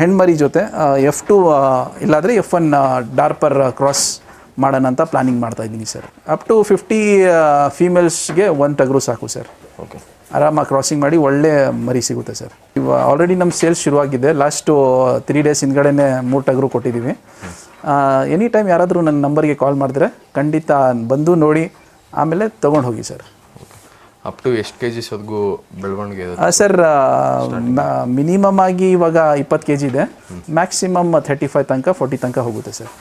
ಹೆಣ್ಮರಿ ಜೊತೆ ಎಫ್ ಟು ಇಲ್ಲಾದರೆ ಎಫ್ ಒನ್ ಡಾರ್ಪರ್ ಕ್ರಾಸ್ ಮಾಡೋಣ ಅಂತ ಪ್ಲಾನಿಂಗ್ ಮಾಡ್ತಾ ಇದ್ದೀನಿ ಸರ್. ಅಪ್ ಟು ಫಿಫ್ಟಿ ಫೀಮೇಲ್ಸ್ಗೆ ಒಂದು ಟಗರು ಸಾಕು ಸರ್. ಓಕೆ ಆರಾಮಾಗಿ ಕ್ರಾಸಿಂಗ್ ಮಾಡಿ ಒಳ್ಳೆ ಮರಿ ಸಿಗುತ್ತೆ ಸರ್. ಇವಾಗ ಆಲ್ರೆಡಿ ನಮ್ಮ ಸೇಲ್ಸ್ ಶುರುವಾಗಿದೆ. ಲಾಸ್ಟು ತ್ರೀ ಡೇಸ್ ಹಿಂದ್ಗಡೆನೇ ಮೂರು ಟಗರು ಕೊಟ್ಟಿದ್ದೀವಿ ಎನಿ ಟೈಮ್ ಯಾರಾದರೂ ನನ್ನ ನಂಬರ್ಗೆ ಕಾಲ್ ಮಾಡಿದ್ರೆ ಖಂಡಿತ ಬಂದು ನೋಡಿ ಆಮೇಲೆ ತೊಗೊಂಡು ಹೋಗಿ ಸರ್. ಅಪ್ ಟು ಎಷ್ಟು ಕೆ ಜಿಸ್ವರೆಗೂ ಬೆಳವಣಿಗೆ ಸರ್ ಮಿನಿಮಮ್ ಆಗಿ ಇವಾಗ ಇಪ್ಪತ್ತು ಕೆ ಜಿ ಇದೆ. ಮ್ಯಾಕ್ಸಿಮಮ್ ಥರ್ಟಿ ಫೈವ್ ತನಕ ಫೋರ್ಟಿ ತನಕ ಹೋಗುತ್ತೆ ಸರ್